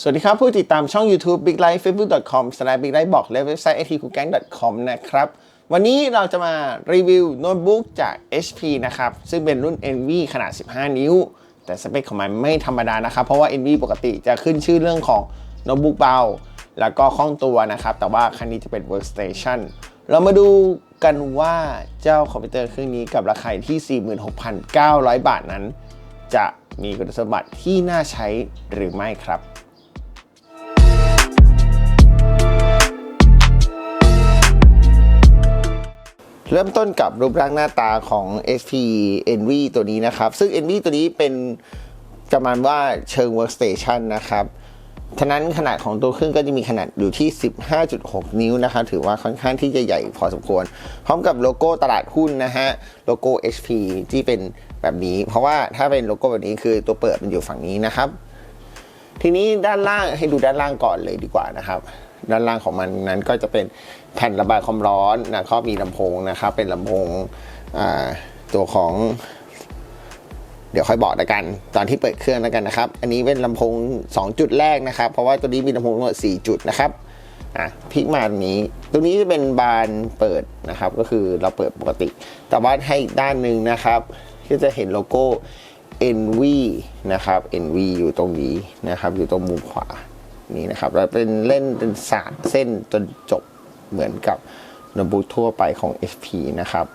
สวัสดีครับ ผู้ติดตามช่อง YouTube Big Life Facebook.com s l a s h Big Life บอกและเว็บไซต์ itcookgang.com นะครับ วันนี้เราจะมารีวิวโน้ตบุ๊กจาก HP นะครับ ซึ่งเป็นรุ่น nv ขนาด 15 นิ้ว แต่สเปคของมันไม่ธรรมดานะครับ เพราะว่า nv ปกติจะขึ้นชื่อเรื่องของโน้ตบุ๊กเบา แล้วก็คล่องตัวนะครับ แต่ว่าคันนี้จะเป็น workstation เรามาดูกันว่าเจ้าคอมพิวเตอร์เครื่องนี้กับราคาที่ 46,900 บาทนั้น จะมีคุณสมบัติที่น่าใช้หรือไม่ครับ เริ่มต้นกับรูปร่างหน้าตาของ SP Envy ตัวนี้นะครับ ซึ่ง Envy ตัวนี้เป็นประมาณว่าเชิง workstation นะครับฉะนั้นขนาดของตัวเครื่องก็จะมีขนาดอยู่ที่ 15.6 นิ้วนะครับ ถือว่าค่อนข้างที่จะใหญ่พอสมควร พร้อมกับโลโก้ตลาดหุ้นนะฮะ โลโก้ HP ที่เป็นแบบนี้ เพราะว่าถ้าเป็นโลโก้แบบนี้คือตัวเปิดมันอยู่ฝั่งนี้นะครับ ทีนี้ด้านล่างให้ดูด้านล่างก่อนเลยดีกว่านะครับ ด้านล่างของมันนั้นก็จะเป็นแผ่นระบายความร้อนนะก็มีลำโพงนะครับ เป็นลำโพงตัวของ เดี๋ยวค่อยบอกแล้วกัน ตอนที่เปิดเครื่องแล้วกันนะครับ อันนี้เป็นลำโพง 2 จุดแรกนะครับ เพราะว่าตัวนี้มีลำโพงทั้งหมด4จุดนะครับอะพลิกมาตรงนี้ตัวนี้จะเป็นบานเปิดนะครับ ก็คือเราเปิดปกติ แต่ว่าให้อีกด้านหนึ่งนะครับ ก็จะเห็นโลโก้ NV นะครับ NV อยู่ตรงนี้นะครับ อยู่ตรงมุมขวา นี่นะครับแล้วเป็นเล่นเป็นสาดเส้นจนจบเหมือนกับโนบุทั่วไปของ HP นะครับ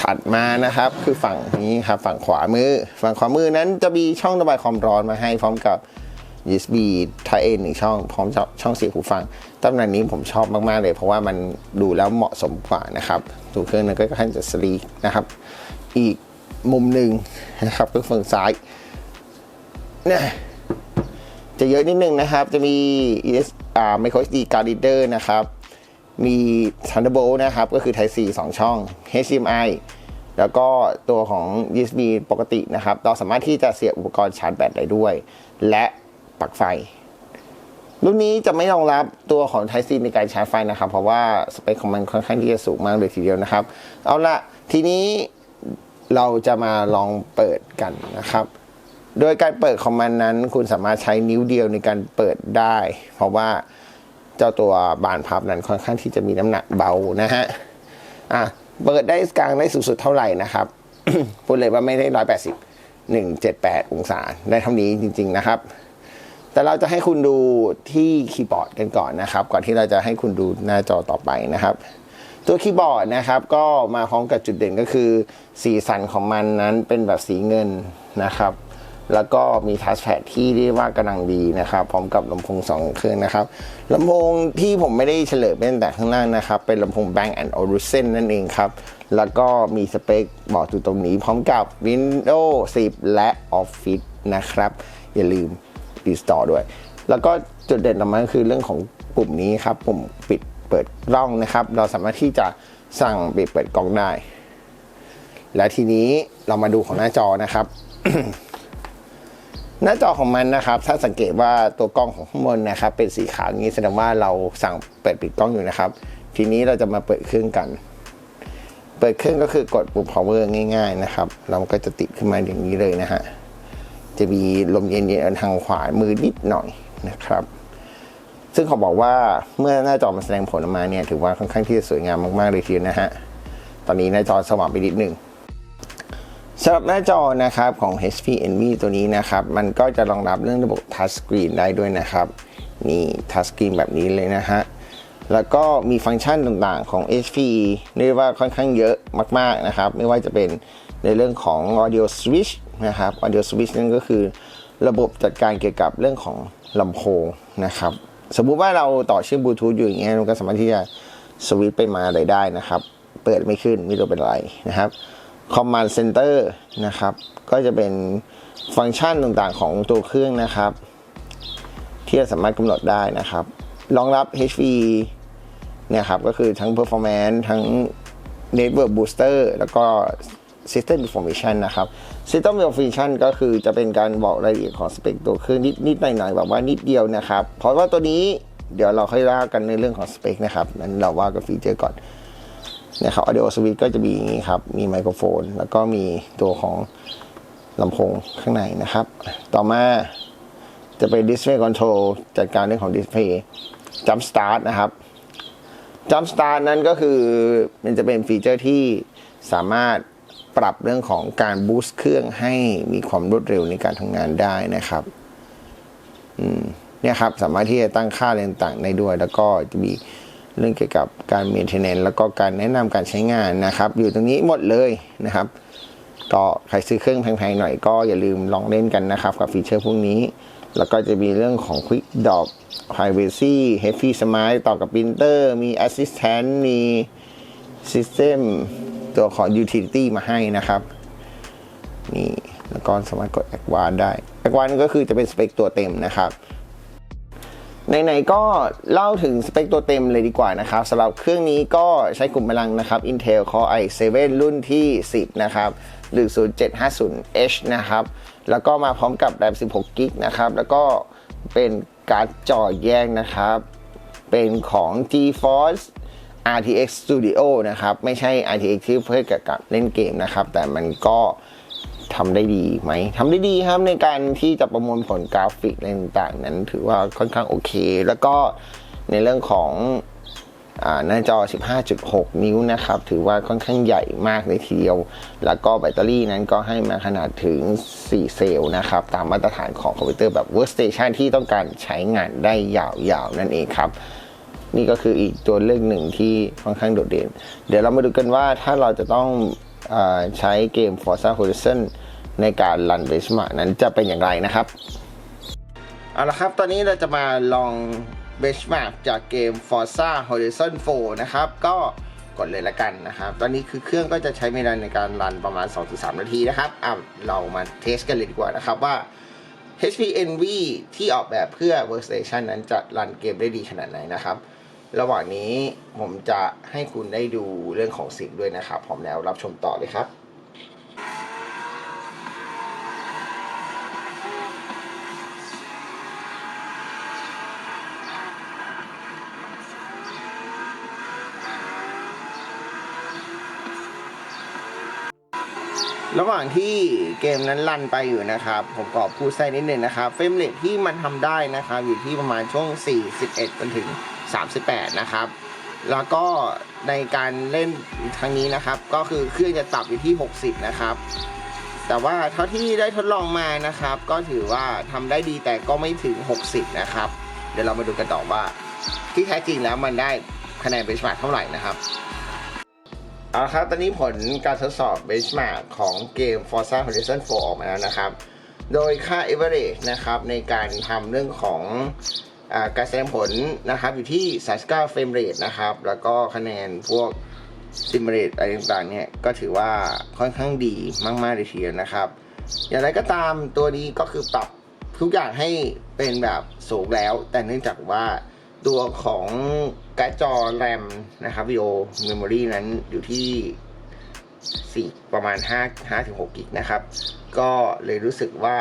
ถัดมานะครับคือฝั่งนี้ครับฝั่งขวามือ ฝั่งขวามือนั้นจะมีช่องระบายความร้อนมาให้พร้อมกับ USB Type A หนึ่งช่อง พร้อมช่องเสียบหูฟังตำแหน่งนี้ผมชอบมาก ๆ เลย เพราะว่ามันดูแล้วเหมาะสมกว่านะครับตัวเครื่องนั้นก็ค่อนข้างจะสลีกนะครับ อีกมุมหนึ่งนะครับก็ฝั่งซ้ายเนี่ย จะเยอะนิดนึงนะครับ จะมี ES อ่า micro SD card reader นะครับ มี Thunderbolt นะครับ ก็คือ Type C 2 ช่อง HDMI แล้วก็ตัวของ USB ปกตินะครับ เราสามารถที่จะเสียบอุปกรณ์ชาร์จแบตได้ด้วย และปลั๊กไฟ รุ่นนี้จะไม่รองรับตัวของ Type C ในการชาร์จไฟนะครับ เพราะว่าสเปคของมันค่อนข้างที่จะสูงมากเลยทีเดียวนะครับ เอาละทีนี้เราจะมาลองเปิดกันนะครับ โดยการเปิดของมันนั้น คุณสามารถใช้นิ้วเดียวในการเปิดได้ เพราะว่าเจ้าตัวบานพับนั้นค่อนข้างที่จะมีน้ำหนักเบานะฮะอะเปิดได้กลางได้สูงสุดเท่าไหร่นะครับพูดเลยว่าไม่ได้ร้อยแปดสิบหนึ่งเจ็ดแปดองศาได้เท่านี้จริง ๆนะครับ แต่เราจะให้คุณดูที่คีย์บอร์ดกันก่อนนะครับ ก่อนที่เราจะให้คุณดูหน้าจอต่อไปนะครับ ตัวคีย์บอร์ดนะครับ ก็มาพร้อมกับจุดเด่นก็คือ สีสันของมันนั้นเป็นแบบสีเงินนะครับ แล้วก็มีทัชแพดที่เรียกว่ากำลังดีนะครับ พร้อมกับลำโพงสองเครื่องนะครับลำโพงที่ผมไม่ได้เฉลยเป็นแต่ข้างล่างนะครับ เป็นลำโพง Bang Olufsen นั่นเองครับ แล้วก็มีสเปคบอกอยู่ตรงนี้ พร้อมกับ Windows 10 และ Office นะครับ อย่าลืม install ด้วย แล้วก็จุดเด่นต่อมาคือเรื่องของปุ่มนี้ครับปุ่มปิดเปิดกล้องนะครับ เราสามารถที่จะสั่งปิดเปิดกล้องได้ และทีนี้เรามาดูของหน้าจอนะครับ หน้าจอของมันนะครับ ถ้าสังเกตว่าตัวกล้องของข้างบนนะครับ เป็นสีขาวอย่างนี้แสดงว่าเราสั่งเปิดปิดกล้องอยู่นะครับ ทีนี้เราจะมาเปิดเครื่องกัน เปิดเครื่องก็คือกดปุ่ม power ง่าย ๆ นะครับ เราก็จะติดขึ้นมาอย่างนี้เลยนะฮะจะมีลมเย็นๆทางขวามือนิดหน่อยนะครับ ซึ่งเขาบอกว่าเมื่อหน้าจอมันแสดงผลออกมาเนี่ยถือว่าค่อนข้างที่จะสวยงามมากๆเลยทีเดียวนะฮะตอนนี้หน้าจอสว่างไปนิดหนึ่ง สำหรับหน้าจอนะครับของ HP Envy ตัวนี้นะครับ มันก็จะรองรับเรื่องระบบ Touch Screen ได้ด้วยนะครับ นี่ Touch Screen แบบนี้เลยนะฮะ แล้วก็มีฟังก์ชันต่างๆของ HP เรียกว่าค่อนข้างเยอะมากๆนะครับ ไม่ว่าจะเป็นในเรื่องของ Audio Switch นะครับ Audio Switch นั่นก็คือระบบจัดการเกี่ยวกับเรื่องของลำโพงนะครับ สมมุติว่าเราต่อเชื่อมบลูทูธอยู่อย่างเงี้ยเราก็สามารถที่จะสวิตช์ไปมาอะไรได้นะครับ เปิดไม่ขึ้นไม่รู้เป็นไรนะครับ Command Center นะครับ ก็จะเป็นฟังก์ชันต่างๆของตัวเครื่องนะครับ ที่เราสามารถกำหนดได้นะครับ รองรับ HV เนี่ยครับ ก็คือทั้ง performance ทั้ง network booster แล้วก็ system information นะครับ system information ก็คือจะเป็นการบอกรายละเอียดของสเปคตัวเครื่องนิดนิดหน่อยๆแบบว่านิดเดียวนะครับ เพราะว่าตัวนี้เดี๋ยวเราค่อยว่ากันในเรื่องของสเปคนะครับนั้นเราว่ากันฟีเจอร์ก่อน นะครับ audio switch ก็จะมีอย่างนี้ครับ มีไมโครโฟน แล้วก็มีตัวของลำโพงข้างในนะครับ ต่อมาจะเป็น Display Control จัดการเรื่องของ Display Jump Start นะครับ Jump Start นั้นก็คือมันจะเป็นฟีเจอร์ที่สามารถปรับเรื่องของการบูสต์เครื่องให้มีความรวดเร็วในการทำงานได้นะครับเนี่ยครับ สามารถที่จะตั้งค่าอะไรต่างๆได้ด้วย แล้วก็จะมี เรื่องเกี่ยวกับการ maintenance แล้วก็การแนะนำการใช้งานนะครับ อยู่ตรงนี้หมดเลยนะครับ ก็ใครซื้อเครื่องแพงๆหน่อยก็อย่าลืมลองเล่นกันนะครับ กับฟีเจอร์พวกนี้ แล้วก็จะมีเรื่องของ Quick Dock Privacy Heavy Smart ต่อกับ Printer มี Assistant มี System ตัวของ Utility มาให้นะครับ นี่แล้วก็สามารถกด a d v a n c e ได้ a d v a n c e ก็คือจะเป็นสเปคตัวเต็มนะครับ ไหนๆก็เล่าถึงสเปคตัวเต็มเลยดีกว่านะครับสำหรับเครื่องนี้ก็ใช้กลุ่มพลังนะครับ Intel Core i7 รุ่นที่ 10 นะครับ หรือ 0750H นะครับ แล้วก็มาพร้อมกับแรม 16กิกนะครับ แล้วก็เป็นการ์ดจอแยกนะครับ เป็นของ GeForce RTX Studio นะครับ ไม่ใช่ RTX ที่เพื่อกับเล่นเกมนะครับ แต่มันก็ ทำได้ดีไหมทำได้ดีครับในการที่จะประมวลผลกราฟิกอะไรต่างๆ นั้นถือว่าค่อนข้างโอเค แล้วก็ในเรื่องของอหน้าจอ 15.6 นิ้วนะครับ ถือว่าค่อนข้างใหญ่มากเลยทีเดียว แล้วก็แบตเตอรี่นั้นก็ให้มาขนาดถึง 4 เซลล์นะครับ ตามมาตรฐานของคอมพิวเตอร์แบบ Workstation ที่ต้องการใช้งานได้ยาวๆ นั่นเองครับ นี่ก็คืออีกตัวเลือกหนึ่งที่ค่อนข้างโดดเด่น เดี๋ยวเรามาดูกันว่าถ้าเราจะต้องอใช้เกม Forza Horizon ในการรันเบสมานั้นจะเป็นอย่างไรนะครับเอาละครับ ตอนนี้เราจะมาลองเบสมาจากเกม Forza Horizon 4 นะครับ ก็กดเลยละกันนะครับ ตอนนี้คือเครื่องก็จะใช้เวลาในการรันประมาณ 2-3 นาทีนะครับอะเรามาเทสกันเลยดีกว่านะครับว่า HP Envy ที่ออกแบบเพื่อ Workstation นั้นจะรันเกมได้ดีขนาดไหนนะครับ ระหว่างนี้ผมจะให้คุณได้ดูเรื่องของเสิ่งด้วยนะครับ พร้อมแล้วรับชมต่อเลยครับ ระหว่างที่เกมนั้นลั่นไปอยู่นะครับ ผมก็พูดแทรกนิดหนึ่งนะครับ เฟรมเรทที่มันทำได้นะครับ อยู่ที่ประมาณช่วง 41จนถึง 38 นะครับ แล้วก็ในการเล่นครั้งนี้นะครับ ก็คือเครื่องจะตับอยู่ที่ 60 นะครับ แต่ว่าเท่าที่ได้ทดลองมานะครับ ก็ถือว่าทำได้ดีแต่ก็ไม่ถึง 60 นะครับ เดี๋ยวเรามาดูกันต่อว่า ที่แท้จริงแล้วมันได้คะแนนเบสมาร์เท่าไหร่นะครับ เอาละครับ ตอนนี้ผลการทดสอบ benchmark ของเกม Forza Horizon 4 ออกมาแล้วนะครับ โดยค่า average นะครับในการทำเรื่องของอการแสดงผลนะครับอยู่ที่ 39 frame rate นะครับ แล้วก็คะแนนพวก sim rate อะไรต่างๆเนี่ยก็ถือว่าค่อนข้างดีมากๆเลยทีเดียวนะครับ อย่างไรก็ตามตัวนี้ก็คือปรับทุกอย่างให้เป็นแบบสูงแล้ว แต่เนื่องจากว่า ตัวของการ์ดจอแรมนะครับ VO Memory นั้นอยู่ที่4ประมาณ5 5ถึง6กิกนะครับ ก็เลยรู้สึกว่า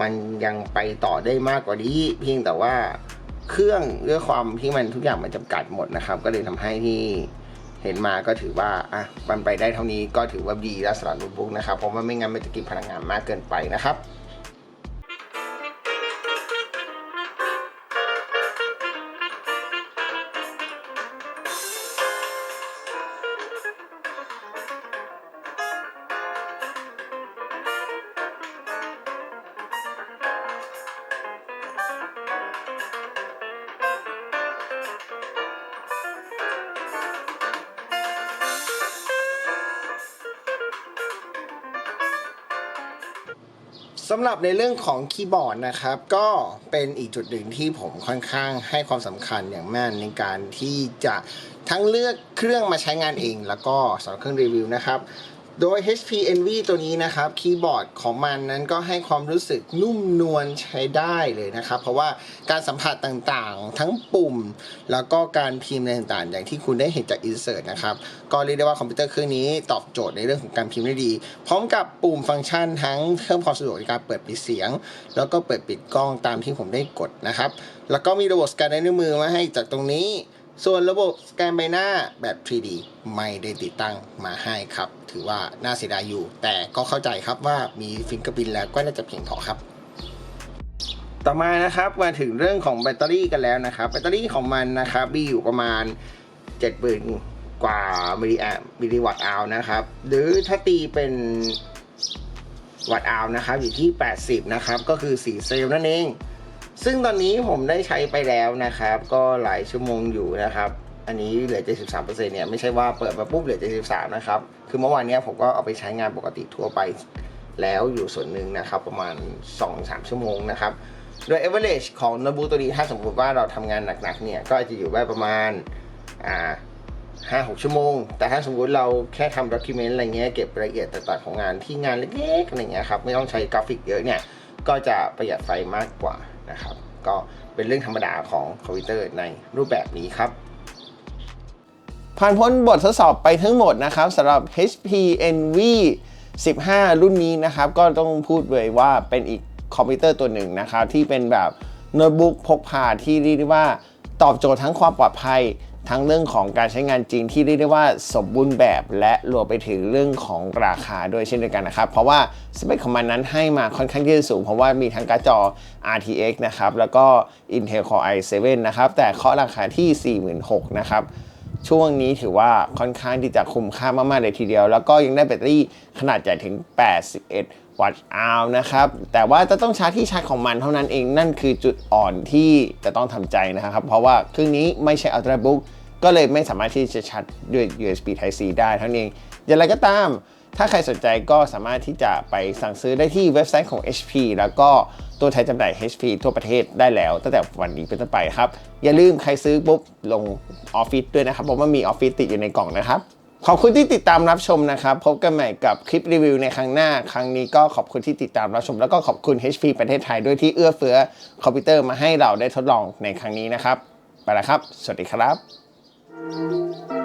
มันยังไปต่อได้มากกว่านี้ เพียงแต่ว่าเครื่องด้วยความที่มันทุกอย่างมันจำกัดหมดนะครับ ก็เลยทำให้ที่เห็นมาก็ถือว่าอะมันไปได้เท่านี้ก็ถือว่าดีแล้วสำหรับโน้ตบุ๊กนะครับ เพราะว่าไม่งั้นมันจะกินพลังงานมากเกินไปนะครับ สำหรับในเรื่องของคีย์บอร์ดนะครับ ก็เป็นอีกจุดหนึ่งที่ผมค่อนข้างให้ความสำคัญอย่างมากในการที่จะทั้งเลือกเครื่องมาใช้งานเอง แล้วก็สำหรับเครื่องรีวิวนะครับ โดย HP Envy ตัวนี้นะครับคีย์บอร์ดของมันนั้นก็ให้ความรู้สึกนุ่มนวลใช้ได้เลยนะครับ เพราะว่าการสัมผัสต่างๆ ทั้งปุ่ม แล้วก็การพิมพ์ต่างๆ อย่างที่คุณได้เห็นจาก Insert นะครับ ก็เรียกได้ว่าคอมพิวเตอร์เครื่องนี้ตอบโจทย์ในเรื่องของการพิมพ์ได้ดี พร้อมกับปุ่มฟังก์ชันทั้งเพิ่มความสะดวกในการเปิดปิดเสียง แล้วก็เปิดปิดกล้องตามที่ผมได้กดนะครับแล้วก็มีระบบสแกนนิ้วมือมาให้จากตรงนี้ ส่วนระบบสแกนใบหน้าแบบ 3D ไม่ได้ติดตั้งมาให้ครับ ถือว่าน่าเสียดายอยู่ แต่ก็เข้าใจครับว่ามีฟิงเกอร์บินแล้วก็น่าจะเพียงพอครับ ต่อมานะครับมาถึงเรื่องของแบตเตอรี่กันแล้วนะครับ แบตเตอรี่ของมันนะครับมีอยู่ประมาณ70,000กว่ามิลลิแอมมิลลิวัตต์อาวนะครับ หรือถ้าตีเป็นวัตต์อาวนะครับอยู่ที่ 80 นะครับ ก็คือ 4 เซลล์นั่นเอง ซึ่งตอนนี้ผมได้ใช้ไปแล้วนะครับ ก็หลายชั่วโมงอยู่นะครับ อันนี้เหลือ 73%เนี่ยไม่ใช่ว่าเปิดมาปุ๊บเหลือ 73 นะครับ คือเมื่อวานนี้ผมก็เอาไปใช้งานปกติทั่วไปแล้วอยู่ส่วนหนึ่งนะครับประมาณ 2-3 ชั่วโมงนะครับ โดย average ของโนบุ๊กตัวนี้ถ้าสมมติว่าเราทำงานหนักๆเนี่ยก็อาจจะอยู่ได้ประมาณอ่าห้าหกชั่วโมง แต่ถ้าสมมติเราแค่ทำ document อะไรเงี้ยเก็บรายละเอียดต่างๆของงานที่งานเล็กๆอะไรเงี้ยครับไม่ต้องใช้กราฟิกเยอะเนี่ย ก็จะประหยัดไฟมากกว่า นะครับ ก็เป็นเรื่องธรรมดาของคอมพิวเตอร์ในรูปแบบนี้ครับผ่านพ้นบททดสอบไปทั้งหมดนะครับสำหรับ HP Envy 15 รุ่นนี้นะครับ ก็ต้องพูดเลยว่าเป็นอีกคอมพิวเตอร์ตัวหนึ่งนะครับ ที่เป็นแบบโน้ตบุ๊กพกพาที่เรียกได้ว่าตอบโจทย์ทั้งความปลอดภัย ทั้งเรื่องของการใช้งานจริงที่เรียกได้ว่าสมบูรณ์แบบและรวมไปถึงเรื่องของราคาด้วยเช่นเดียวกันนะครับ เพราะว่าสเปคของมันนั้นให้มาค่อนข้างที่จะสูง เพราะว่ามีทั้งการ์ดจอ RTX นะครับ แล้วก็ Intel Core i7 นะครับ แต่เคาะราคาที่ 46,000นะครับช่วงนี้ถือว่าค่อนข้างที่จะคุ้มค่ามาก ๆ เลยทีเดียว แล้วก็ยังได้แบตเตอรี่ขนาดใหญ่ถึง 81 วัตต์อานะครับ แต่ว่าจะต้องชาร์จที่ชาร์จของมันเท่านั้นเองนั่นคือจุดอ่อนที่จะต้องทำใจนะครับ เพราะว่าเครื่องนี้ไม่ใช่ Ultrabook ก็เลยไม่สามารถที่จะชาร์จด้วย USB Type C ได้เท่านั้นเองอย่างไรก็ตาม ถ้าใครสนใจก็สามารถที่จะไปสั่งซื้อได้ที่เว็บไซต์ของ HP แล้วก็ตัวแทนจำหน่าย HP ทั่วประเทศได้แล้ว ตั้งแต่วันนี้เป็นต้นไปครับ อย่าลืมใครซื้อปุ๊บลงออฟฟิศด้วยนะครับเพราะว่ามีออฟฟิศติดอยู่ในกล่องนะครับ ขอบคุณที่ติดตามรับชมนะครับ พบกันใหม่กับคลิปรีวิวในครั้งหน้า ครั้งนี้ก็ขอบคุณที่ติดตามรับชม แล้วก็ขอบคุณ HP ประเทศไทยด้วยที่เอื้อเฟื้อคอมพิวเตอร์มาให้เราได้ทดลองในครั้งนี้นะครับ ไปแล้วครับ สวัสดีครับ